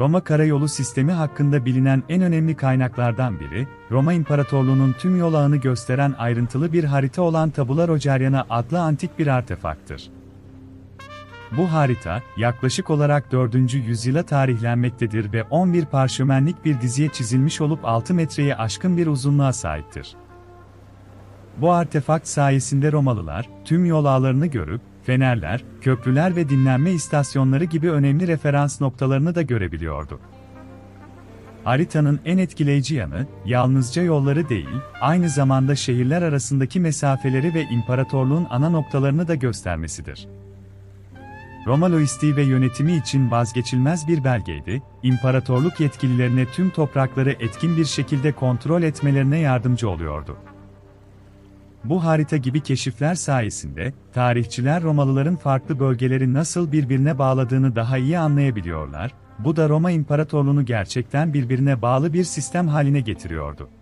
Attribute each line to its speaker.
Speaker 1: Roma Karayolu sistemi hakkında bilinen en önemli kaynaklardan biri, Roma İmparatorluğu'nun tüm yol ağını gösteren ayrıntılı bir harita olan Tabula Rogeriana adlı antik bir artefaktır. Bu harita, yaklaşık olarak 4. yüzyıla tarihlenmektedir ve 11 parşömenlik bir diziye çizilmiş olup 6 metreyi aşkın bir uzunluğa sahiptir. Bu artefakt sayesinde Romalılar, tüm yol ağlarını görüp, fenerler, köprüler ve dinlenme istasyonları gibi önemli referans noktalarını da görebiliyordu. Haritanın en etkileyici yanı, yalnızca yolları değil, aynı zamanda şehirler arasındaki mesafeleri ve imparatorluğun ana noktalarını da göstermesidir. Roma lojistiği ve yönetimi için vazgeçilmez bir belgeydi, imparatorluk yetkililerine tüm toprakları etkin bir şekilde kontrol etmelerine yardımcı oluyordu. Bu harita gibi keşifler sayesinde, tarihçiler Romalıların farklı bölgeleri nasıl birbirine bağladığını daha iyi anlayabiliyorlar, bu da Roma İmparatorluğunu gerçekten birbirine bağlı bir sistem haline getiriyordu.